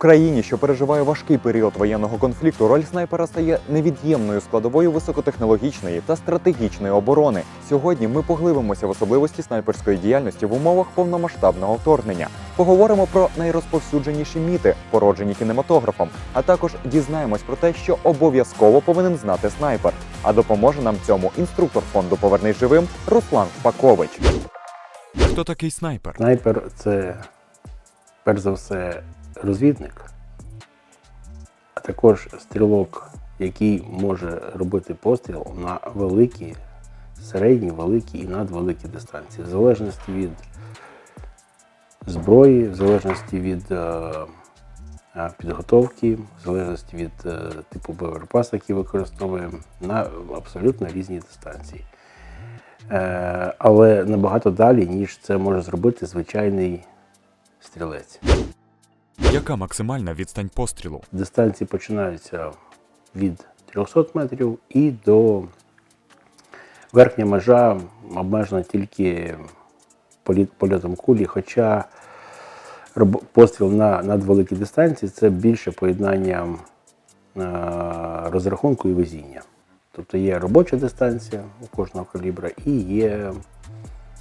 Україні, що переживає важкий період воєнного конфлікту, роль снайпера стає невід'ємною складовою високотехнологічної та стратегічної оборони. Сьогодні ми поглибимося в особливості снайперської діяльності в умовах повномасштабного вторгнення. Поговоримо про найрозповсюдженіші міти, породжені кінематографом, а також дізнаємось про те, що обов'язково повинен знати снайпер. А допоможе нам цьому інструктор фонду Повернись живим Руслан Шпакович. Хто такий снайпер? Снайпер це перш за все розвідник, а також стрілок, який може робити постріл на великі, середні, великі і надвеликі дистанції, в залежності від зброї, в залежності від е, е, підготовки, в залежності від е, типу боєприпасу, який використовуємо, на абсолютно різні дистанції. Але набагато далі, ніж це може зробити звичайний стрілець. Яка максимальна відстань пострілу? Дистанції починаються від 300 метрів і до верхня межа обмежена тільки польотом кулі, хоча постріл на надвеликій дистанції це більше поєднання е, розрахунку і везіння. Тобто є робоча дистанція у кожного калібра і є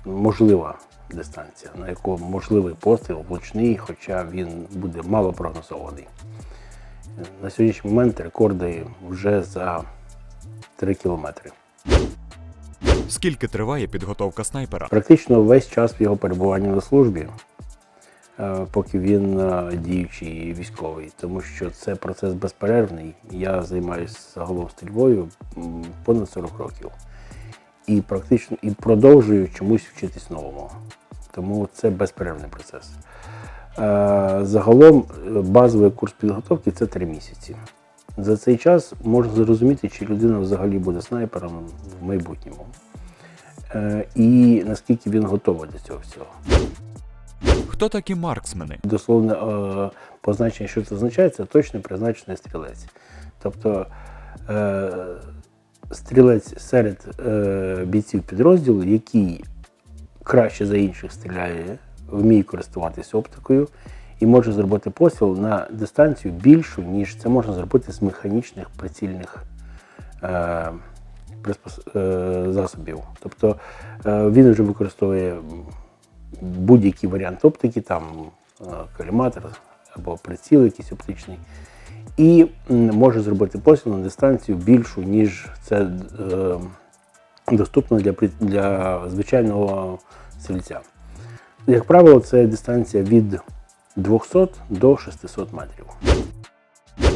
можлива дистанція, на яку можливий постріл влучний, хоча він буде мало прогнозований. На сьогоднішній момент рекорди вже за 3 кілометри. Скільки триває підготовка снайпера? Практично весь час його перебування на службі, е, поки він е, діючий військовий, тому що це процес безперервний. Я займаюся загалом стрільбою понад 40 років. І практично і продовжую чомусь вчитись новому. Тому це безперервний процес. Е, Загалом е, базовий курс підготовки це 3 місяці. За цей час можна зрозуміти, чи людина взагалі буде снайпером в майбутньому. Е, І наскільки він готовий до цього всього. Хто такі марксмени? Дословне позначення, що це означає, це точно призначений стрілець. Тобто стрілець серед е, бійців підрозділу, який краще за інших стріляє, вміє користуватися оптикою і може зробити постріл на дистанцію більшу, ніж це можна зробити з механічних прицільних е, приспос- е, засобів. Тобто е, він вже використовує будь-який варіант оптики, там е, коліматор або приціл якийсь оптичний, і може зробити постріл на дистанцію більшу, ніж це е, доступно для, для звичайного стрільця. Як правило, це дистанція від 200 до 600 метрів.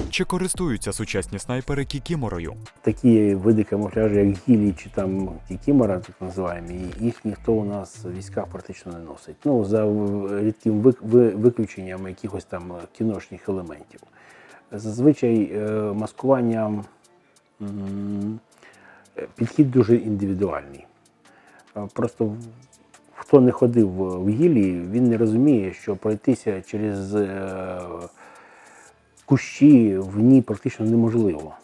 Чи користуються сучасні снайпери кікіморою? Такі види камуфляжу, як гілі чи там кікімора, так називаємо, їх ніхто у нас в військах практично не носить. Ну, за рідким вик- виключенням якихось там кіношних елементів. Зазвичай е, маскування підхід дуже індивідуальний. Е, Просто хто не ходив в гілі, він не розуміє, що пройтися через е, кущі в ній практично неможливо.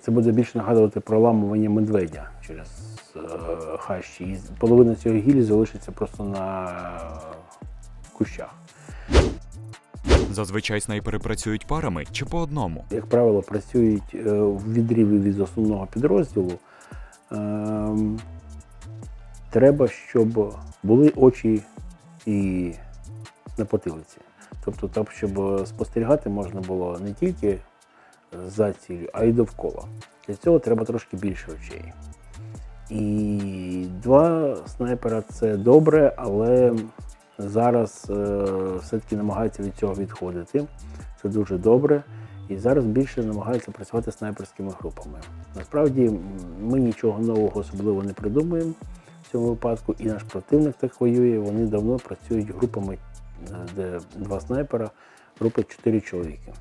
Це буде більше нагадувати про ламування медведя через хащі. І половина цього гілі залишиться просто на кущах. Зазвичай снайпери працюють парами чи по одному. Як правило, працюють е, в відріві від основного підрозділу. Ем, треба, щоб були очі і на потилиці. Тобто, так, щоб спостерігати можна було не тільки за ціллю, а й довкола. Для цього треба трошки більше очей. І два снайпера це добре, але зараз е, все-таки намагаються від цього відходити. Це дуже добре. І зараз більше намагаються працювати снайперськими групами. Насправді ми нічого нового особливо не придумуємо в цьому випадку, і наш противник так воює. Вони давно працюють групами, е, де два снайпера, групи 4 чоловіки.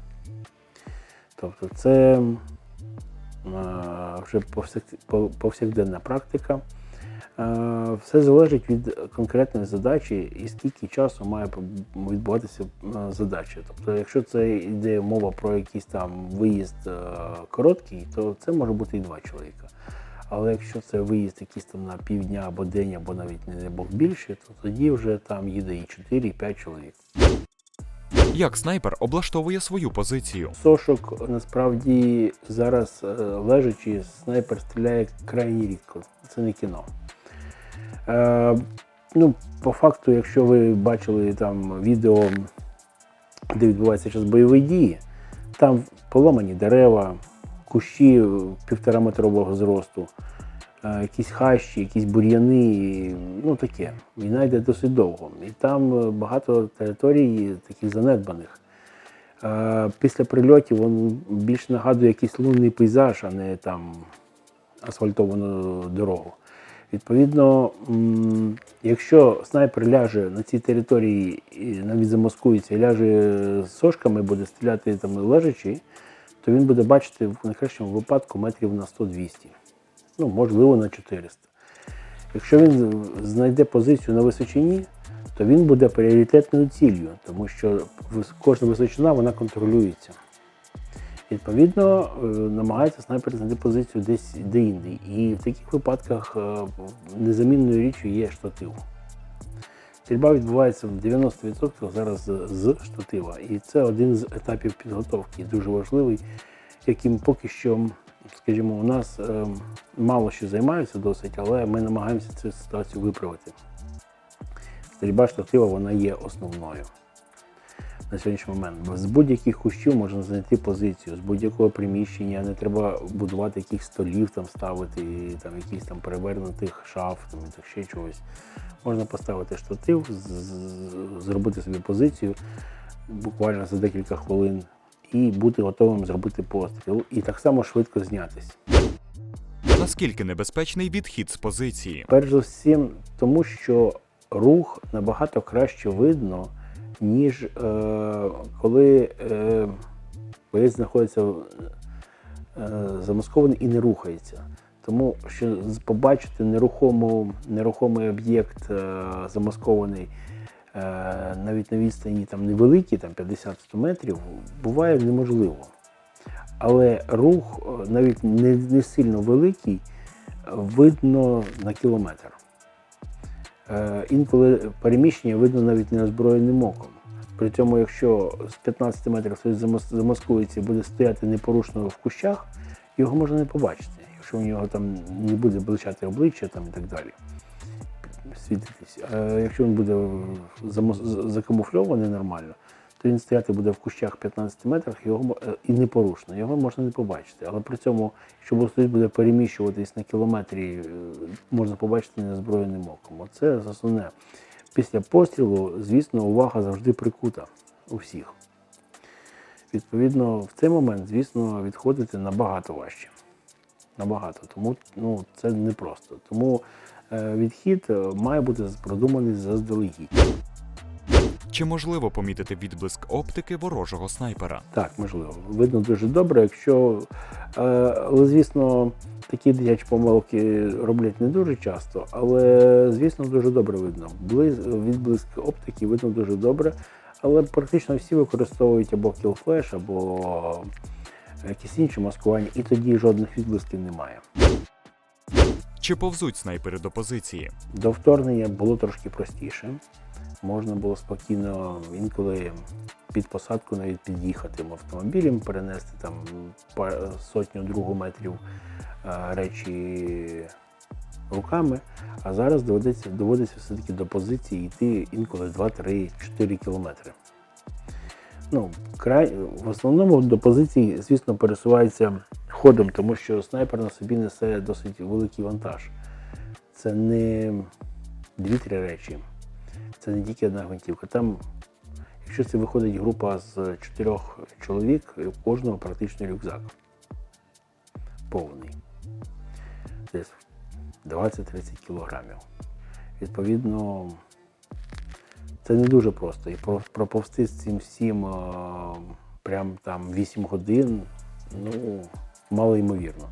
Тобто це е, вже повсякденна практика. Е, Все залежить від конкретної задачі і скільки часу має відбуватися е, задача. Тобто, якщо це йде мова про якийсь там виїзд е, короткий, то це може бути і два чоловіка. Але якщо це виїзд якийсь там на півдня або день, або навіть не Бог більше, то тоді вже там їде і 4, і 5 чоловік. Як снайпер облаштовує свою позицію? Сошок насправді зараз лежачи, снайпер стріляє крайні рідко. Це не кіно. Е, ну, по факту, якщо ви бачили там відео, де відбуваються зараз бойові дії, там поломані дерева, кущі півтораметрового зросту, е, якісь хащі, якісь бур'яни, ну таке. Війна йде досить довго. І там багато територій таких занедбаних. Е, Після прильотів він більш нагадує якийсь лунний пейзаж, а не там асфальтовану дорогу. Відповідно, якщо снайпер ляже на цій території навіть замаскується і ляже з сошками, буде стріляти там лежачи, то він буде бачити в найкращому випадку метрів на 100-200. Ну, можливо, на 400. Якщо він знайде позицію на височині, то він буде пріоритетною ціллю, тому що кожна височина вона контролюється. Відповідно, е, намагається снайпер знайти позицію десь де-інде. І в таких випадках е, незамінною річчю є штатив. Стрільба відбувається в 90% зараз з- штатива. І це один з етапів підготовки, дуже важливий, яким поки що, скажімо, у нас е, мало що займаються досить, але ми намагаємося цю ситуацію виправити. Стрільба штатива вона є основною на сьогоднішній момент. Бо З будь-яких кущів можна знайти позицію, з будь-якого приміщення не треба будувати якихось столів там ставити, і, там якісь там перевернутих шаф, там і так ще чогось. Можна поставити штатив, зробити собі позицію буквально за декілька хвилин і бути готовим зробити постріл. І так само швидко знятись. Наскільки небезпечний відхід з позиції? Перш за всім, тому що рух набагато краще видно, ніж е, коли е, боєць знаходиться е, замаскований і не рухається. Тому що побачити нерухому, нерухомий об'єкт е, замаскований е, навіть на відстані там, невеликій, там 50-100 метрів, буває неможливо. Але рух, е, навіть не, не сильно великий, видно на кілометр. Е, Інколи переміщення видно навіть неозброєним оком. При цьому, якщо з 15 метрів замаскується і буде стояти непорушно в кущах, його можна не побачити, якщо у нього там не буде блищати обличчя там, і так далі. Світитись. А якщо він буде закамуфльований нормально, то він стояти буде в кущах 15 метрах його, е, і непорушно, його можна не побачити. Але при цьому, якщо блокнот буде переміщуватись на кілометрі, е, можна побачити неозброєним оком. Оце основне. Після пострілу, звісно, увага завжди прикута у всіх. Відповідно, в цей момент, звісно, відходити набагато важче. Набагато. Тому ну, це непросто. Тому е, відхід е, має бути продуманий заздалегідь. Чи можливо помітити відблиск оптики ворожого снайпера? Так, можливо. Видно дуже добре, якщо. Е, але, звісно, такі дитячі помилки роблять не дуже часто, але, звісно, дуже добре видно. Відблиск оптики видно дуже добре, але практично всі використовують або кілфлеш, або якісь інші маскування, і тоді жодних відблисків немає. Чи повзуть снайпери до позиції? До вторгнення було трошки простіше. Можна було спокійно інколи під посадку навіть під'їхати автомобілем, перенести там сотню другу метрів е, речі руками. А зараз доведеться, доводиться все-таки до позиції йти інколи 2, 3, 4 кілометри. Ну, край, в основному до позиції, звісно, пересувається ходом, тому що снайпер на собі несе досить великий вантаж. Це не дві-три речі. Це не тільки одна гвинтівка. Там, якщо це виходить група з чотирьох чоловік, у кожного практично рюкзак. Повний. Десь 20-30 кілограмів. Відповідно, це не дуже просто. І про- проповсти з цим всім е, прям там 8 годин, ну, мало ймовірно.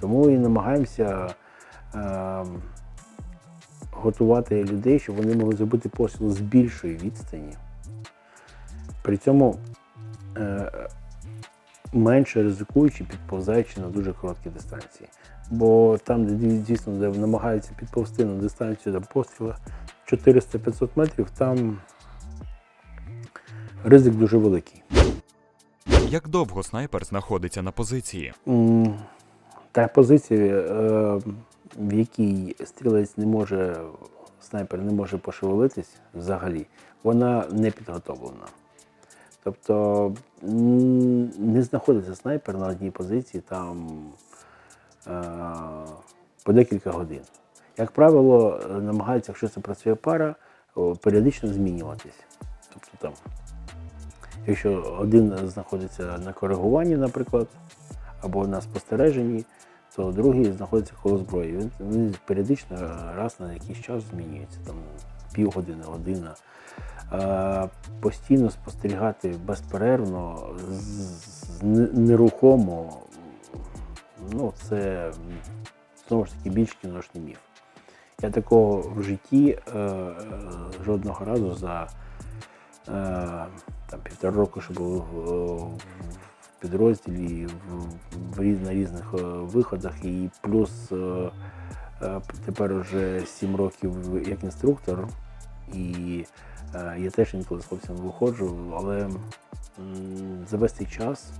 Тому і намагаємося е, готувати людей, щоб вони могли зробити постріл з більшої відстані. При цьому е, менше ризикуючи, підповзаючи на дуже короткі дистанції. Бо там, де дійсно де намагаються підповзти на дистанцію до пострілу 400-500 метрів, там ризик дуже великий. Як довго снайпер знаходиться на позиції? Та позиція, е, в якій стрілець не може, снайпер не може пошевелитись взагалі, вона не підготовлена. Тобто не знаходиться снайпер на одній позиції там е, по декілька годин. Як правило, намагаються, якщо це працює пара, періодично змінюватись. Тобто там, якщо один знаходиться на коригуванні, наприклад, або на спостереженні, то другий знаходиться коло зброї. Він, він періодично раз на якийсь час змінюється, там півгодини, година. Е, постійно спостерігати безперервно, з- нерухомо, ну це знову ж таки більш кіношний міф. Я такого в житті е, жодного разу за е, там, півтора року, що був підрозділі в, на різних е, виходах, і плюс е, е, тепер вже сім років як інструктор, і я теж інколи з хлопцями виходжу, але за весь цей час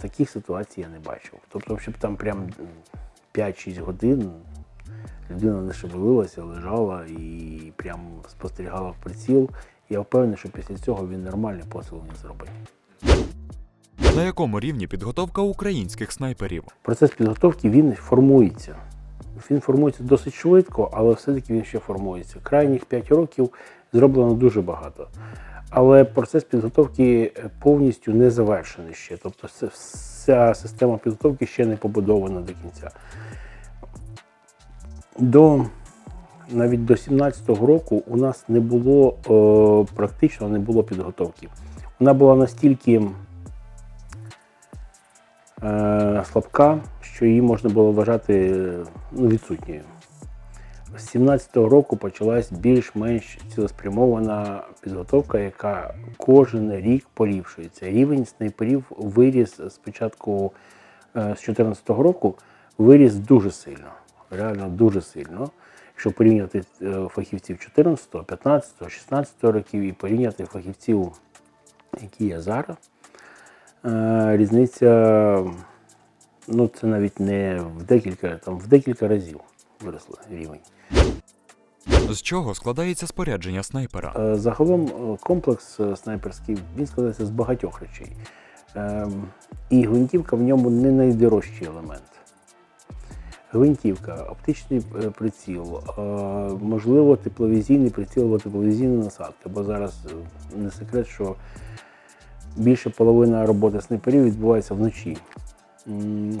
таких ситуацій я не бачив. Тобто, щоб там прям 5-6 годин людина не шевелилася, лежала і прям спостерігала в приціл. Я впевнений, що після цього він нормальний посил не зробить. На якому рівні підготовка українських снайперів? Процес підготовки він формується. Він формується досить швидко, але все-таки він ще формується. Крайніх 5 років зроблено дуже багато. Але процес підготовки е, повністю не завершений ще. Тобто вся система підготовки ще не побудована до кінця. До навіть до 17-го року у нас не було е, практично не було підготовки. Вона була настільки е, слабка, що її можна було вважати ну, відсутньою. З 17-го року почалась більш-менш цілеспрямована підготовка, яка кожен рік поліпшується. Рівень снайперів виріс спочатку е, з 14-го року, виріс дуже сильно, реально дуже сильно. Якщо порівняти е, фахівців 14, 15, 16 років і порівняти фахівців, які є зараз, Е, різниця, ну це навіть не в декілька, там в декілька разів виросли рівень. З чого складається спорядження снайпера? Е, Загалом комплекс снайперський він складається з багатьох речей. Ем, І гвинтівка в ньому не найдорожчий елемент. Гвинтівка, оптичний е, приціл, е, можливо, тепловізійний приціл або тепловізійна насадка, бо зараз е, не секрет, що більше половина роботи снайперів відбувається вночі.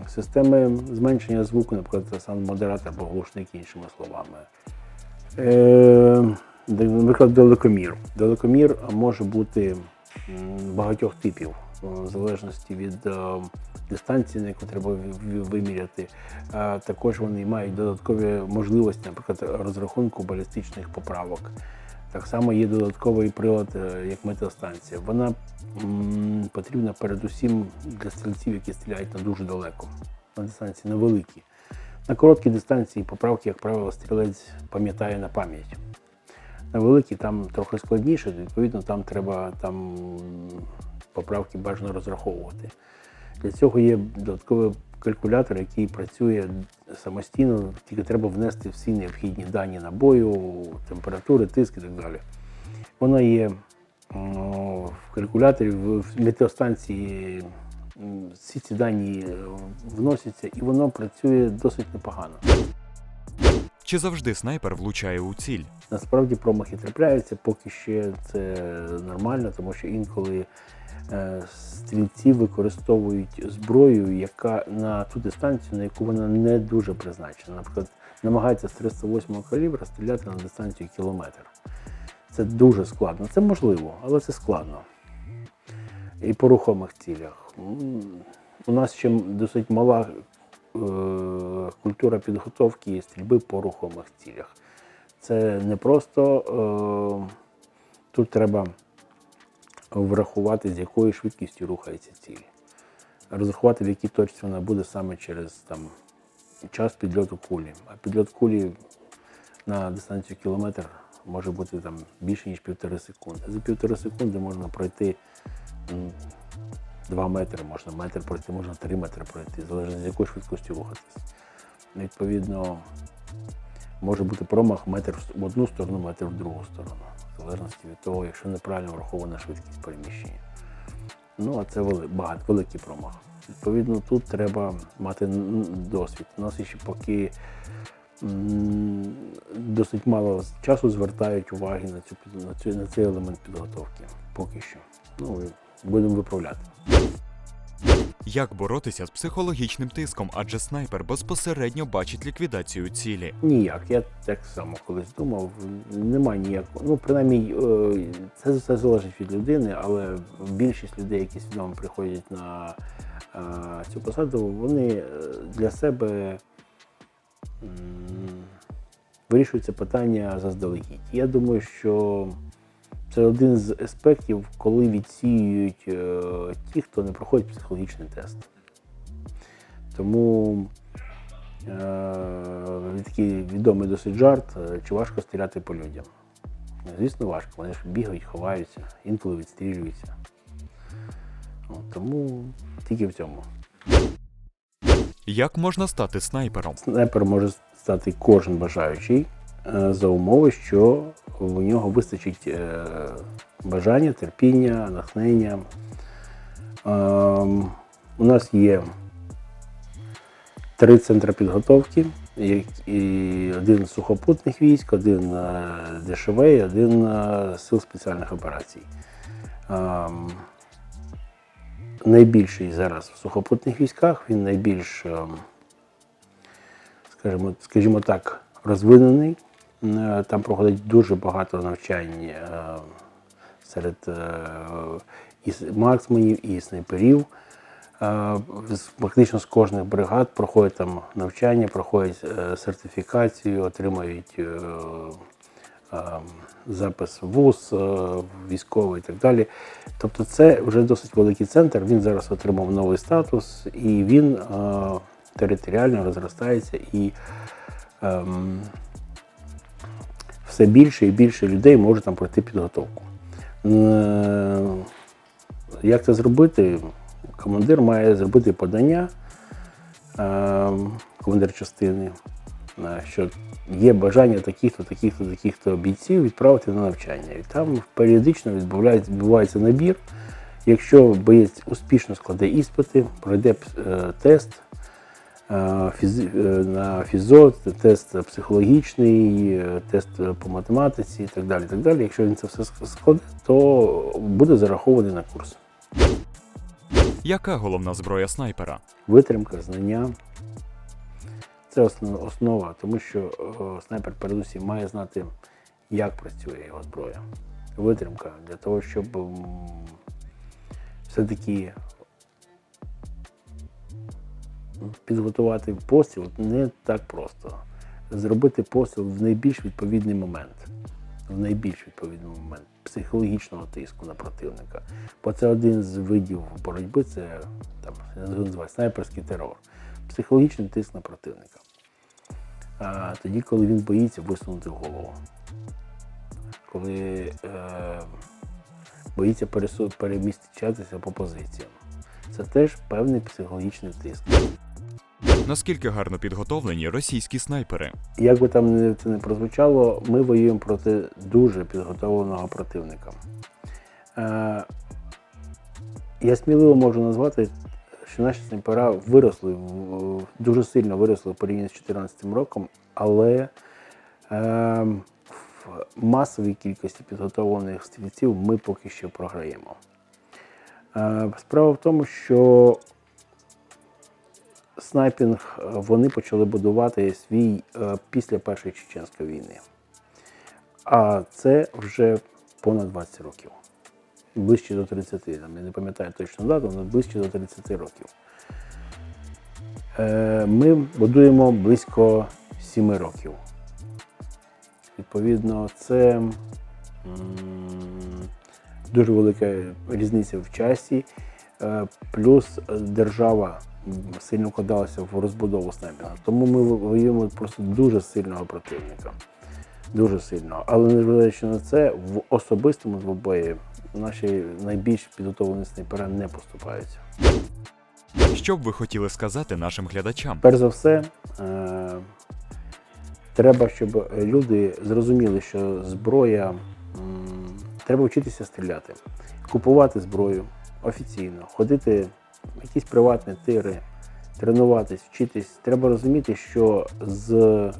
Системи зменшення звуку, наприклад, сам модератор або глушник, іншими словами. Наприклад, далекомір. Далекомір може бути багатьох типів, в залежності від е, дистанції, на яку треба ви- ви- виміряти. Також вони мають додаткові можливості, наприклад, розрахунку балістичних поправок. Так само є додатковий прилад, е, як метеостанція. Вона потрібна передусім для стрільців, які стріляють на дуже далеко, на дистанції невеликі. На короткій дистанції поправки, як правило, стрілець пам'ятає на пам'ять. На великій там трохи складніше, відповідно, там треба там, поправки бажано розраховувати. Для цього є додатковий калькулятор, який працює самостійно, тільки треба внести всі необхідні дані набою, температури, тиск і так далі. Воно є в калькуляторі, в метеостанції всі ці дані е, вносяться, і воно працює досить непогано. Чи завжди снайпер влучає у ціль? Насправді промахи трапляються, поки ще це нормально, тому що інколи стрільці використовують зброю, яка на ту дистанцію, на яку вона не дуже призначена. Наприклад, намагаються з 308 калібра стріляти на дистанцію кілометр. Це дуже складно. Це можливо, але це складно. І по рухомих цілях. У нас ще досить мала е, культура підготовки і стрільби по рухомих цілях. Це не просто е, тут треба врахувати, з якою швидкістю рухається ціль. Розрахувати, в якій точці вона буде саме через там, час підльоту кулі. А підльот кулі на дистанцію кілометр може бути там більше, ніж півтори секунди. За півтори секунди можна пройти два метри, можна метр пройти, можна три метри пройти, залежно з якою швидкістю рухатись. Відповідно, може бути промах метр в одну сторону, метр в другу сторону, залежності від того, якщо неправильно врахована швидкість переміщення. Ну, а це багато, великий промах. Відповідно, тут треба мати досвід. У нас ще поки досить мало часу звертають уваги на, цю, на, цю, на цей елемент підготовки. Поки що. Ну, будемо виправляти. Як боротися з психологічним тиском, адже снайпер безпосередньо бачить ліквідацію цілі. Ніяк. Я так само колись думав. Немає ніякого. Ну, принаймні, е, це все залежить від людини, але більшість людей, які свідомо приходять на е, цю посаду, вони е, для себе вирішують це питання заздалегідь. Я думаю, що це один з аспектів, коли відсіюють е, ті, хто не проходить психологічний тест. Тому Е, такий відомий досить жарт, е, чи важко стріляти по людям. Звісно, важко. Вони ж бігають, ховаються, інколи відстрілюються. От, тому тільки в цьому. Як можна стати снайпером? Снайпер може стати кожен бажаючий за умови, що у нього вистачить е, бажання, терпіння, натхнення. Ем, У нас є три центри підготовки, і один сухопутних військ, один е, ДШВ і один е, сил спеціальних операцій. Ем, Найбільший зараз в сухопутних військах, він найбільш ем, скажімо, скажімо так, розвинений. Е, Там проходить дуже багато навчань е, серед е, і марксменів, і снайперів. Фактично з кожних бригад проходять там навчання, проходять сертифікацію, отримують запис ВУЗ, військовий і так далі. Тобто це вже досить великий центр. Він зараз отримав новий статус і він територіально розростається і ем, все більше і більше людей може там пройти підготовку. Е, Як це зробити? Командир має зробити подання, ем, командир частини, е, що є бажання таких-то, таких-то, таких-то бійців відправити на навчання. І там періодично відбувається, набір. Якщо боєць успішно складе іспити, пройде е, тест е, е, на фізо, тест психологічний, е, тест по математиці і так далі. так далі. Якщо він це все ск- складе, то буде зарахований на курс. Яка головна зброя снайпера? Витримка, знання. Це основа, тому що е, снайпер передусім має знати, як працює його зброя. Витримка для того, щоб все-таки підготувати постріл не так просто. Зробити постріл в найбільш відповідний момент. В найбільш відповідний момент психологічного тиску на противника. Бо це один з видів боротьби, це там називають снайперський терор. Психологічний тиск на противника. А тоді, коли він боїться висунути голову. Коли е, боїться переміщатися по позиціям. Це теж певний психологічний тиск. Наскільки гарно підготовлені російські снайпери? Як би там це не прозвучало, ми воюємо проти дуже підготовленого противника. Е, я сміливо можу назвати, що наші снайпера виросли, дуже сильно виросли в порівнянні з 2014 роком, але е, в масовій кількості підготовлених стрільців ми поки що програємо. Е, справа в тому, що снайпінг е, вони почали будувати свій е, після Першої Чеченської війни. А це вже понад 20 років. Ближче до 30, там, я не пам'ятаю точну дату, але ближче до 30 років. Е, Ми будуємо близько 7 років. Відповідно, це дуже велика різниця в часі. Плюс держава сильно вкладалася в розбудову снайпінга. Тому ми воюємо просто дуже сильного противника. дуже сильно. Але незважаючи на це, в особистому двобої наші найбільш підготовлені снайпери не поступаються. Що б ви хотіли сказати нашим глядачам? Перш за все, е, треба, щоб люди зрозуміли, що зброя м, треба вчитися стріляти, купувати зброю офіційно, ходити якісь приватні тири, тренуватись, вчитись. Треба розуміти, що з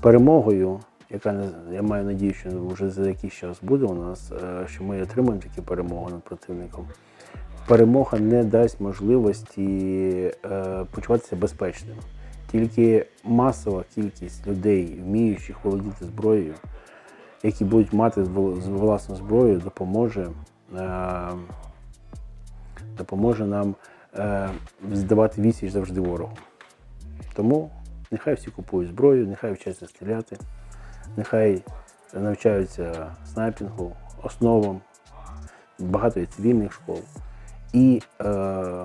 перемогою, яка я маю надію, що вже за якийсь час буде у нас, е, що ми отримаємо таку перемогу над противником. Перемога не дасть можливості е, почуватися безпечним. Тільки масова кількість людей, вміючих володіти зброєю, які будуть мати власну зброю, допоможе, е, допоможе нам е, здавати відсіч завжди ворогу. Тому нехай всі купують зброю, нехай вчаться стріляти, нехай навчаються снайпінгу, основам, багато є цивільних школ. І е,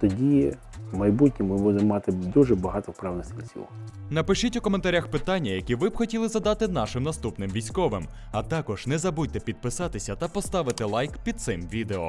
тоді в майбутньому ми будемо мати дуже багато вправних стрільців. Напишіть у коментарях питання, які ви б хотіли задати нашим наступним військовим. А також не забудьте підписатися та поставити лайк під цим відео.